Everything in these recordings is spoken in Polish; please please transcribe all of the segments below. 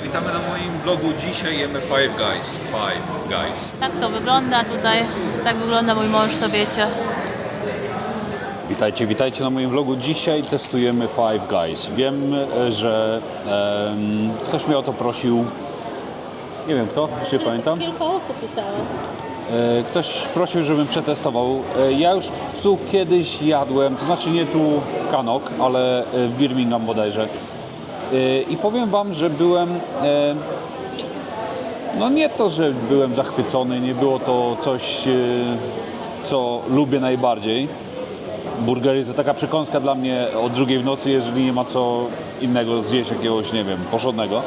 witamy na moim vlogu. Dzisiaj jemy Five Guys. Five Guys. Tak to wygląda tutaj. Tak wygląda mój mąż, co wiecie. Witajcie, witajcie na moim vlogu. Dzisiaj testujemy Five Guys. Wiem, że em, ktoś mnie o to prosił. Nie wiem kto, już nie pamiętam. Kilka osób pisało. E, Ktoś prosił, żebym przetestował. E, Ja już tu kiedyś jadłem, to znaczy nie tu w Kanok, ale e, w Birmingham bodajże. E, I powiem Wam, że byłem. e, No nie to, że byłem zachwycony, nie było to coś, e, co lubię najbardziej. Burgery to taka przekąska dla mnie od drugiej w nocy, jeżeli nie ma co innego zjeść, jakiegoś, nie wiem, porządnego.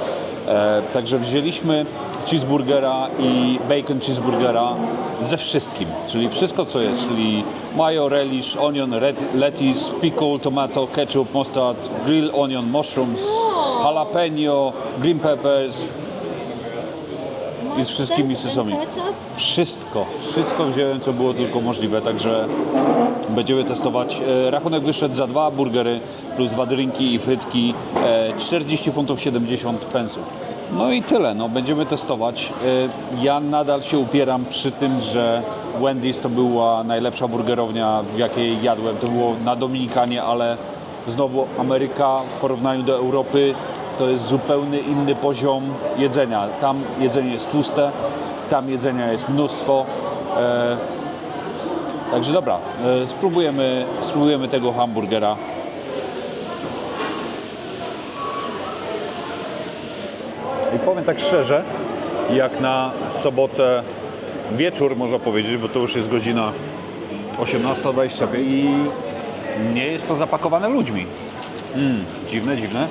E, także wzięliśmy cheeseburgera i bacon cheeseburgera ze wszystkim, czyli wszystko co jest, czyli mayo, relish, onion, red, lettuce, pickle, tomato, ketchup, mustard, grill onion, mushrooms, jalapeno, green peppers i z wszystkimi sosami. Wszystko, wszystko wziąłem, co było tylko możliwe, także będziemy testować. E, Rachunek wyszedł za dwa burgery plus dwa drinki i frytki e, 40 funtów 70 pensów. No i tyle, no będziemy testować. E, Ja nadal się upieram przy tym, że Wendy's to była najlepsza burgerownia, w jakiej jadłem. To było na Dominikanie, ale znowu Ameryka w porównaniu do Europy to jest zupełnie inny poziom jedzenia. Tam jedzenie jest tłuste, tam jedzenia jest mnóstwo. E, Także dobra, e, spróbujemy, spróbujemy tego hamburgera. I powiem tak szczerze, jak na sobotę wieczór można powiedzieć, bo to już jest godzina 18.25 i nie jest to zapakowane ludźmi. Mm, dziwne, dziwne.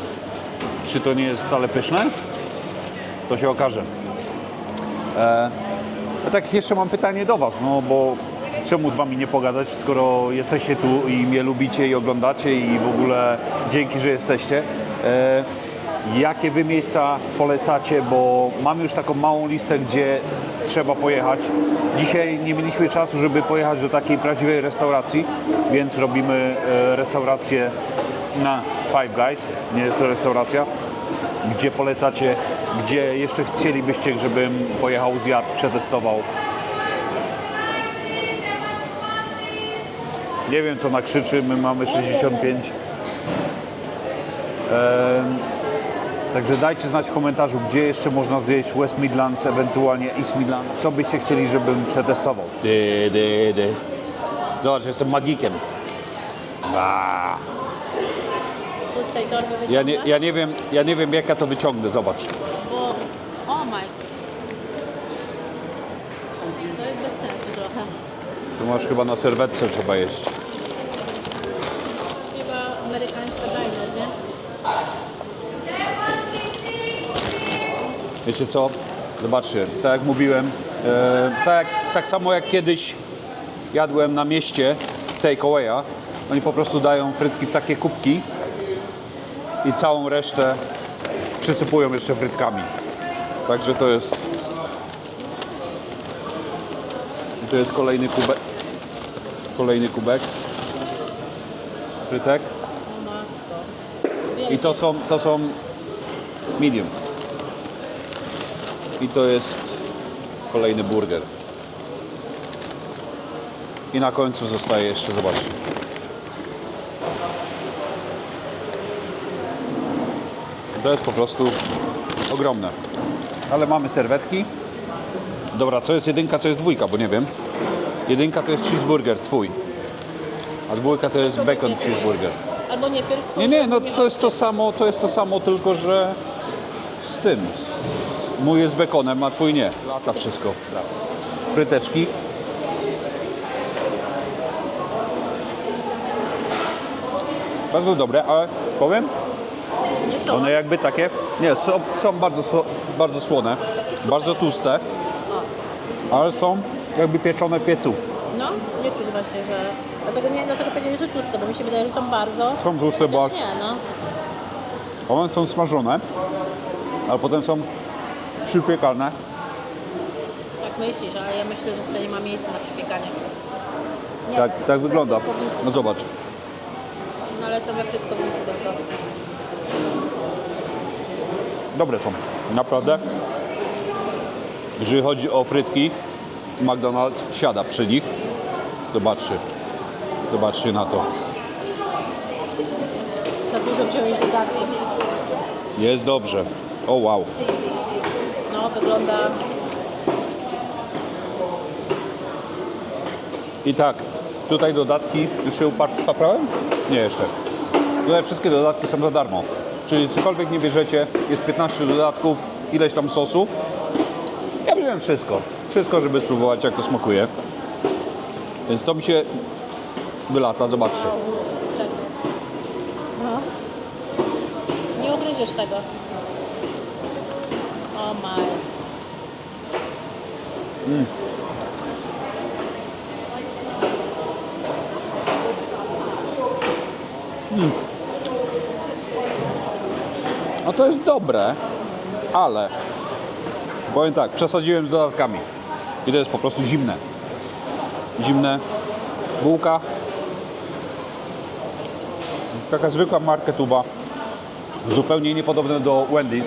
Czy to nie jest wcale pyszne? To się okaże. A tak jeszcze mam pytanie do Was, no bo czemu z Wami nie pogadać, skoro jesteście tu i mnie lubicie i oglądacie i w ogóle dzięki, że jesteście. E, jakie Wy miejsca polecacie, bo mamy już taką małą listę, gdzie trzeba pojechać. Dzisiaj nie mieliśmy czasu, żeby pojechać do takiej prawdziwej restauracji, więc robimy e, restaurację na Five Guys, nie jest to restauracja gdzie polecacie, gdzie jeszcze chcielibyście, żebym pojechał, zjadł, przetestował. Nie wiem, co nakrzyczy, my mamy 65. Em, Także dajcie znać w komentarzu, gdzie jeszcze można zjeść West Midlands, ewentualnie East Midlands. Co byście chcieli, żebym przetestował? Dy, dy, dy. Zobacz, jestem magikiem. Aaa. Tutaj torby Ja nie, ja, nie wiem, ja nie wiem, jak ja to wyciągnę, zobacz. Bo... O my... To jest bez sensu trochę. Tu masz chyba na serwetce trzeba jeść. Chyba amerykańska diner, nie? Wiecie co? Zobaczcie, tak jak mówiłem, e, tak, tak samo jak kiedyś jadłem na mieście takeawaya, oni po prostu dają frytki w takie kubki i całą resztę przysypują jeszcze frytkami. Także to jest... To jest kolejny kubek. Kolejny kubek frytek. I to są, to są medium. I to jest kolejny burger. I na końcu zostaje jeszcze, zobaczcie. To jest po prostu ogromne. Ale mamy serwetki. Dobra, co jest jedynka, co jest dwójka, bo nie wiem. Jedynka to jest cheeseburger, twój. A dwójka to jest bacon cheeseburger. Albo nie pierw... Nie, nie, no to jest to samo, to jest to samo, tylko że z tym. Z, mój jest z bekonem, a twój nie. Lata wszystko. Fryteczki. Bardzo dobre, ale powiem, One jakby takie, nie, są, są bardzo, bardzo słone, bardzo tłuste, ale są jakby pieczone w piecu. No, nie czuć właśnie, że... Dlatego nie wiem, dlaczego powiedzieli, że tłuste, bo mi się wydaje, że są bardzo... Są tłuste, bo aż nie, no. one są smażone, ale potem są przypiekalne. Tak myślisz, ale ja myślę, że tutaj nie ma miejsca na przypiekanie. Nie Tak, tak wygląda. No zobacz. No ale są we frytkownicy tylko. Dobre są. Naprawdę. Jeżeli chodzi o frytki, McDonald's siada przy nich. Zobaczcie. Zobaczcie na to. Za dużo wziąłeś dodatki. Jest dobrze. O wow. No, wygląda... I tak, tutaj dodatki, już się upar- paprałem? Nie jeszcze. Tutaj wszystkie dodatki są za darmo. Czyli cokolwiek nie bierzecie, jest 15 dodatków, ileś tam sosu. Ja wziąłem wszystko. Wszystko, żeby spróbować jak to smakuje. Więc to mi się wylata, zobaczcie. No. Nie ugryziesz tego. O my. No to jest dobre, ale powiem tak, przesadziłem z dodatkami. I to jest po prostu zimne. Zimne. Bułka. Taka zwykła marketuba. Zupełnie niepodobne do Wendy's.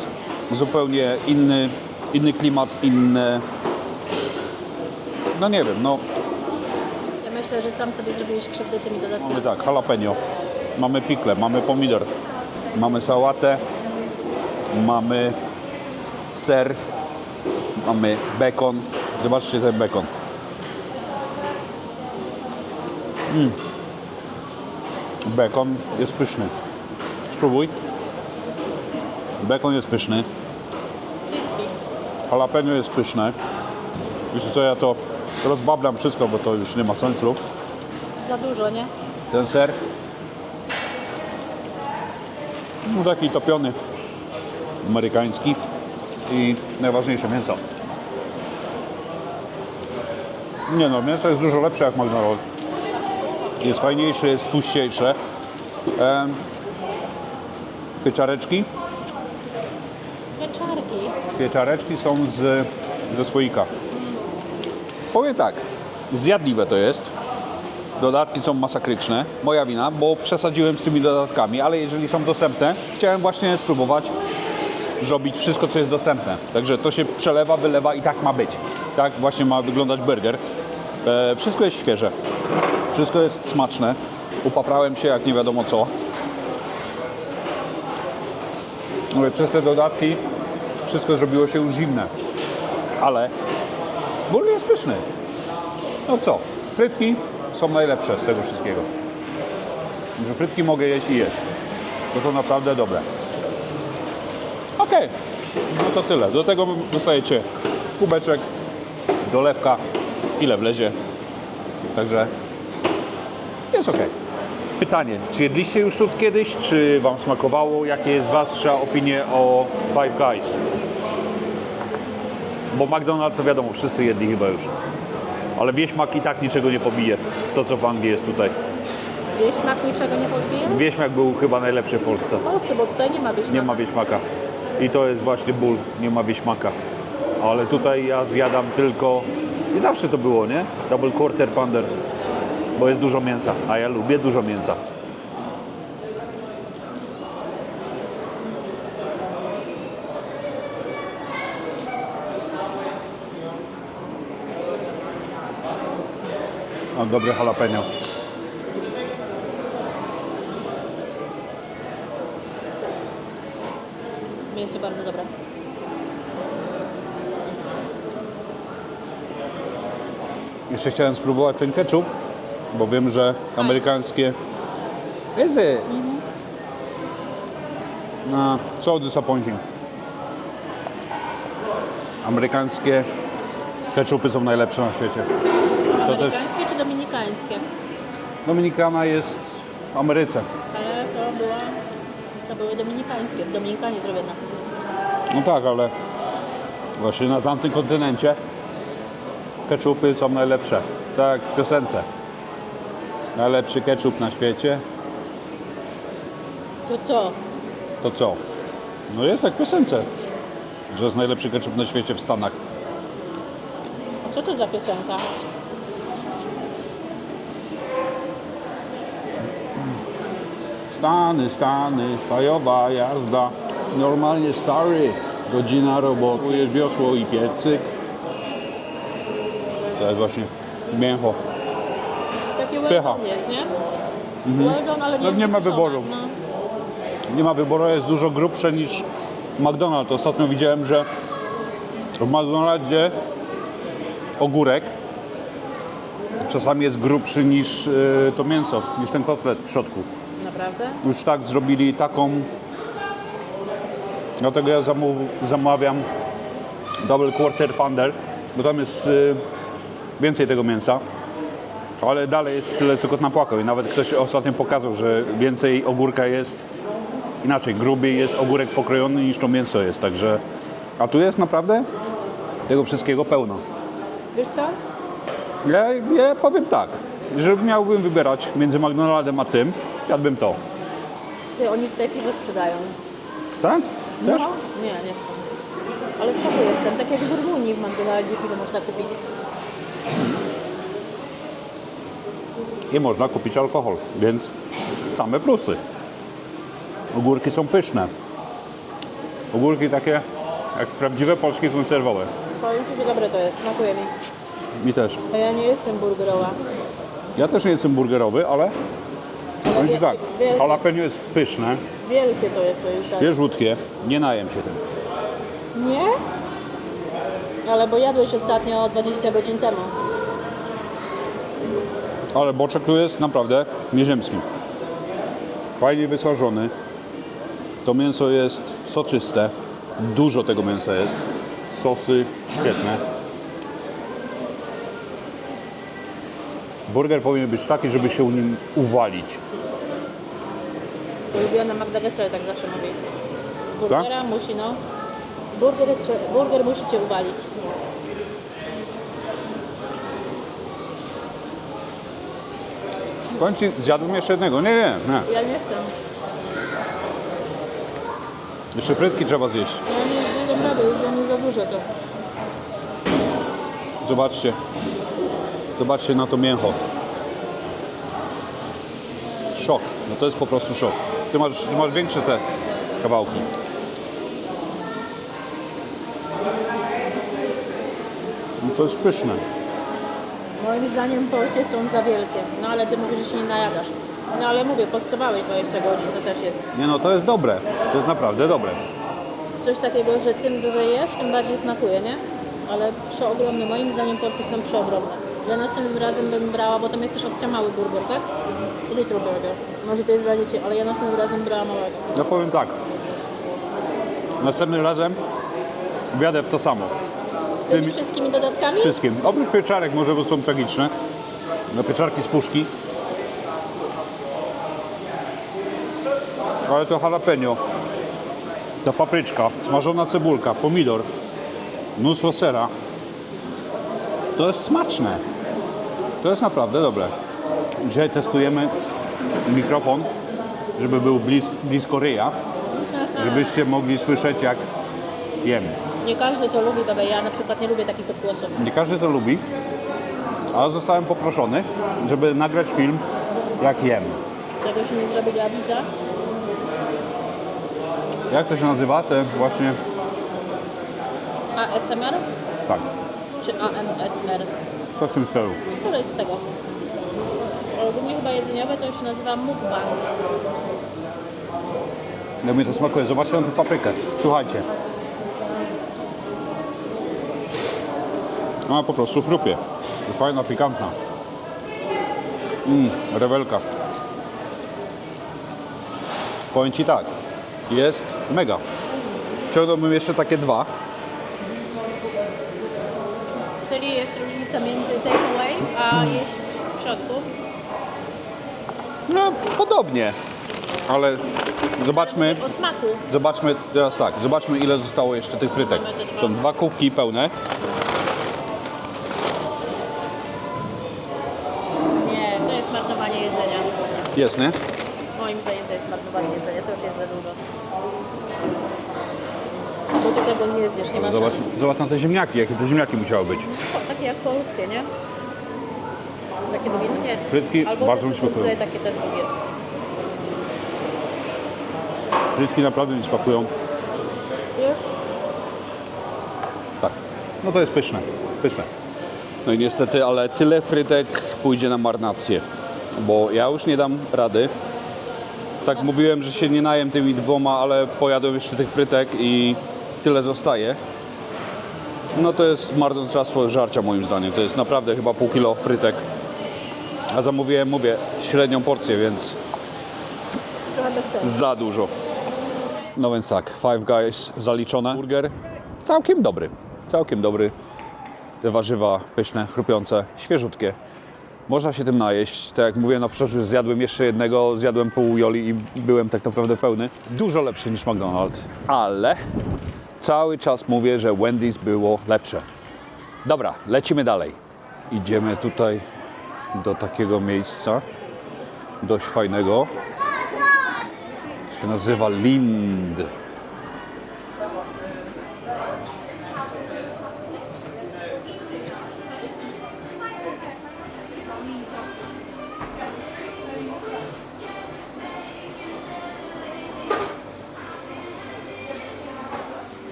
Zupełnie inny, inny klimat, inne... No nie wiem, no Ja myślę, że sam sobie zrobiłeś krzywdę tymi dodatkami. mamy tak, jalapeno, mamy pikle, mamy pomidor, mamy sałatę, mamy ser, mamy bekon. Zobaczcie ten bekon. Mm. Bekon jest pyszny. Spróbuj. Bekon jest pyszny. Jalapeno jest pyszne. Wiecie co, ja to rozbablam wszystko, bo to już nie ma sensu. Za dużo, nie? Ten ser. No taki topiony. Amerykański. I najważniejsze mięso. Nie no, mięso jest dużo lepsze jak McDonald's. Jest fajniejsze, jest tłuściejsze. Em, pieczareczki. Pieczarki. Pieczareczki są z, ze słoika. Powiem tak, zjadliwe to jest. Dodatki są masakryczne. Moja wina, bo przesadziłem z tymi dodatkami, ale jeżeli są dostępne, chciałem właśnie spróbować zrobić wszystko, co jest dostępne. Także to się przelewa, wylewa i tak ma być. Tak właśnie ma wyglądać burger. E, wszystko jest świeże. Wszystko jest smaczne. Upaprałem się jak nie wiadomo co. Mówię, przez te dodatki wszystko zrobiło się już zimne. Ale burger jest pyszny. No co? Frytki są najlepsze z tego wszystkiego. Że frytki mogę jeść i jeść. To są naprawdę dobre. Okej. No to tyle. Do tego dostajecie kubeczek, dolewka, ile wlezie. Także jest ok. Pytanie, czy jedliście już tu kiedyś, czy Wam smakowało? Jakie jest Wasza opinie o Five Guys? Bo McDonald's to wiadomo, wszyscy jedli chyba już. Ale wieśmak i tak niczego nie pobije. To co w Anglii jest tutaj. Wieśmak niczego nie podbije? Wieśmak był chyba najlepszy w Polsce. Dobrze, bo tutaj nie ma wieśmaka. Nie ma wieśmaka. I to jest właśnie ból, nie ma wieśmaka. Ale tutaj ja zjadam tylko... I zawsze to było, nie? Double quarter pounder. Bo jest dużo mięsa, a ja lubię dużo mięsa. Dobre jalapeno. Mięso bardzo dobre. Jeszcze chciałem spróbować ten ketchup, bo wiem, że amerykańskie... Is it? No, so disappointing. Amerykańskie ketchupy są najlepsze na świecie. To też Amerykańskie czy dominikańskie? Dominikana jest w Ameryce. Ale to była... To były dominikańskie. W Dominikanie zrobione. No tak, ale właśnie na tamtym kontynencie ketchupy są najlepsze. Tak w piosence. Najlepszy ketchup na świecie. To co? To co? No jest tak w piosence. Że jest najlepszy ketchup na świecie w Stanach. A co to za piosenka? Stany, Stany, fajowa jazda. Normalnie stary. Godzina roboty, jest wiosło i piecyk. To jest właśnie mięcho. Taki Pycha. well jest, nie? Well done, ale nie No jest nie ma wysuszone, wyboru. No. Nie ma wyboru, jest dużo grubsze niż McDonald's. Ostatnio widziałem, że w McDonaldzie ogórek czasami jest grubszy niż y, to mięso, niż ten kotlet w środku. Naprawdę? Już tak zrobili taką. Dlatego ja zamów, zamawiam double quarter pounder, bo tam jest y, więcej tego mięsa. Ale dalej jest tyle, co kot napłakał. I nawet ktoś ostatnio pokazał, że więcej ogórka jest inaczej, grubiej jest ogórek pokrojony niż to mięso jest. Także, a tu jest naprawdę tego wszystkiego pełno. Wiesz co? Ja, ja powiem tak, że miałbym wybierać między McDonaldem a tym, jadłbym to. Ty, oni tutaj piwo sprzedają. Tak? Też? No. Nie, nie chcę. Ale w szoku jestem. Tak jak w Rumunii w McDonaldzie piwo można kupić. I można kupić alkohol, więc same plusy. Ogórki są pyszne. Ogórki takie jak prawdziwe polskie konserwowe. Powiem Ci, że dobre to jest. Smakuje mi. Mi też. A ja nie jestem burgerowa. Ja też nie jestem burgerowy, ale powiem Ci tak, wie- jalapeno jest pyszne, Wielkie to jest, to już tak. świeżutkie, nie najem się tym. Nie? Ale bo jadłeś ostatnio 20 godzin temu. Ale boczek tu jest naprawdę nieziemski. Fajnie wysmażony. To mięso jest soczyste. Dużo tego mięsa jest. Sosy świetne. Burger powinien być taki, żeby się nim uwalić. Ulubiona Magda Gessler tak zawsze mówi. Z burgera musi, no. Burger, burger musi Cię uwalić. Ci, zjadłem jeszcze jednego. Nie, nie, nie. Ja nie chcę. Jeszcze frytki trzeba zjeść. Ja nie, nie dam rady, już dla mnie za dużo to. Zobaczcie. Zobaczcie na to mięcho. Szok. No to jest po prostu szok. Ty masz, ty masz większe te kawałki. No to jest pyszne. Moim zdaniem porcje są za wielkie. No ale Ty mówisz, że się nie najadasz. No ale mówię, postawałeś 20 godzin, to też jest Nie no, to jest dobre. To jest naprawdę dobre. coś takiego, że tym dłużej jesz, tym bardziej smakuje, nie? Ale przeogromne. Moim zdaniem porcje są przeogromne. Ja następnym razem bym brała, bo tam jest też opcja mały burger, tak? Little burger. Może to jest dla dzieci, ale ja następnym razem brała małego. Ja powiem tak. Następnym razem wjadę w to samo. Tymi wszystkimi dodatkami? Wszystkim. Oprócz pieczarek może, bo są tragiczne. No pieczarki z puszki. Ale to jalapeno. Ta papryczka, smażona cebulka, pomidor, mnóstwo sera. To jest smaczne. To jest naprawdę dobre. Dzisiaj testujemy mikrofon, żeby był blis blisko ryja, żebyście mogli słyszeć jak jem. Nie każdy to lubi, bebe. Ja na przykład nie lubię takich odgłosów. Nie każdy to lubi, ale zostałem poproszony, żeby nagrać film jak jem. Czegoś nie zrobię dla widza. Jak to się nazywa? Te właśnie, ASMR tak, czy AMSR? to w tym stylu. Które z tego? Ogólnie chyba jedzeniowe to się nazywa mukbang. Jak mi to smakuje. Zobaczcie na tę paprykę. Słuchajcie. Ona po prostu chrupie. Fajna, pikantna. Mmm, rewelka. Powiem Ci tak, jest mega. Ciągnąłbym jeszcze takie dwa. Czyli jest różnica między takeaway a jeść w środku. No, podobnie. Ale zobaczmy, O smaku. zobaczmy teraz tak, zobaczmy ile zostało jeszcze tych frytek. Są dwa kubki pełne. Jest, nie? Moim zdaniem to jest marnowanie jedzenia, to już jest za dużo. Bo ty tego nie zjesz, nie ma Zobacz, szans. zobacz na te ziemniaki, jakie te ziemniaki musiały być. O, takie jak polskie, nie? Takie długie, no nie. Frytki Albo bardzo te, mi smakują. Tutaj takie też długie. Frytki naprawdę nie smakują. Już? No to jest pyszne, pyszne. No i niestety, ale tyle frytek pójdzie na marnację, bo ja już nie dam rady. Tak mówiłem, że się nie najem tymi dwoma, ale pojadłem jeszcze tych frytek i tyle zostaje. No to jest marnotrawstwo żarcia moim zdaniem. To jest naprawdę chyba pół kilo frytek. A zamówiłem, mówię, średnią porcję, więc za dużo. No więc tak, Five Guys zaliczone. Burger całkiem dobry, całkiem dobry. Te warzywa pyszne, chrupiące, świeżutkie. Można się tym najeść. Tak jak mówiłem na początku, zjadłem jeszcze jednego, zjadłem pół joli i byłem tak naprawdę pełny. Dużo lepszy niż McDonald's, ale cały czas mówię, że Wendy's było lepsze. Dobra, lecimy dalej. Idziemy tutaj do takiego miejsca, dość fajnego się nazywa Lind.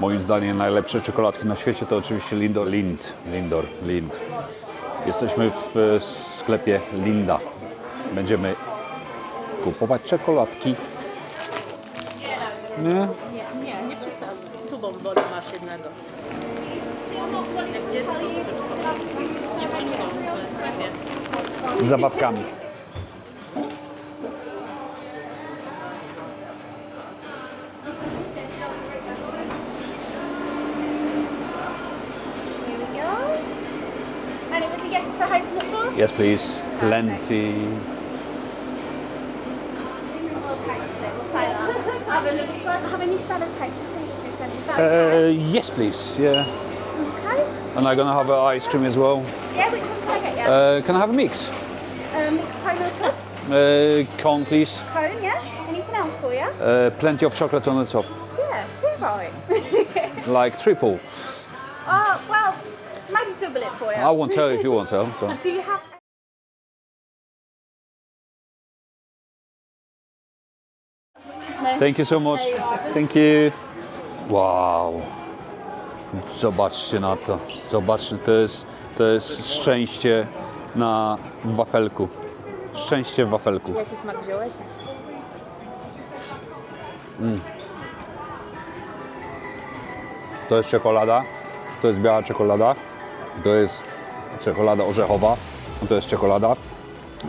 Moim zdaniem najlepsze czekoladki na świecie to oczywiście Lindor, Lind, Lindor, Lind. Jesteśmy w e, sklepie Linda. Będziemy kupować czekoladki. Nie? Nie, nie, nie przesadzaj. Tu bombony masz jednego. Jak Yes, please. Plenty. Okay, so we'll say that. Have a little, do I have any sellotape to see what this end? Is that Uh, okay? yes, please. Yeah. okay. And I'm gonna have an ice cream as well. Yeah, which one can I get you? Uh, can I have a mix? um, mixed cone or top? Uh, cone, please. Cone, yeah. Anything else for you? Uh, plenty of chocolate on the top. Yeah, two right. Like triple. oh, well, maybe double it for you. I won't tell you if you won't tell. So. Do you have Thank you so much. Thank you. Wow. Zobaczcie na to. Zobaczcie, to jest, to jest szczęście na wafelku. Szczęście w wafelku. Jaki smak wziąłeś? To jest czekolada, to jest biała czekolada, to jest czekolada orzechowa, to jest czekolada.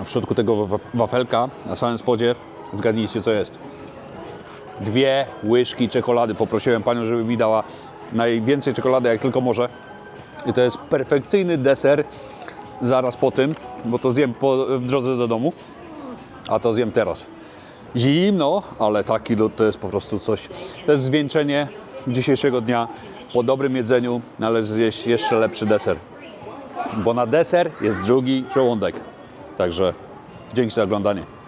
A w środku tego wa- wafelka, na samym spodzie, zgadnijcie co jest. Dwie łyżki czekolady. Poprosiłem panią, żeby mi dała najwięcej czekolady jak tylko może. I to jest perfekcyjny deser zaraz po tym, bo to zjem po, w drodze do domu, a to zjem teraz. Zimno, ale taki lód to jest po prostu coś. To jest zwieńczenie dzisiejszego dnia. Po dobrym jedzeniu należy zjeść jeszcze lepszy deser. Bo na deser jest drugi żołądek. Także dzięki za oglądanie.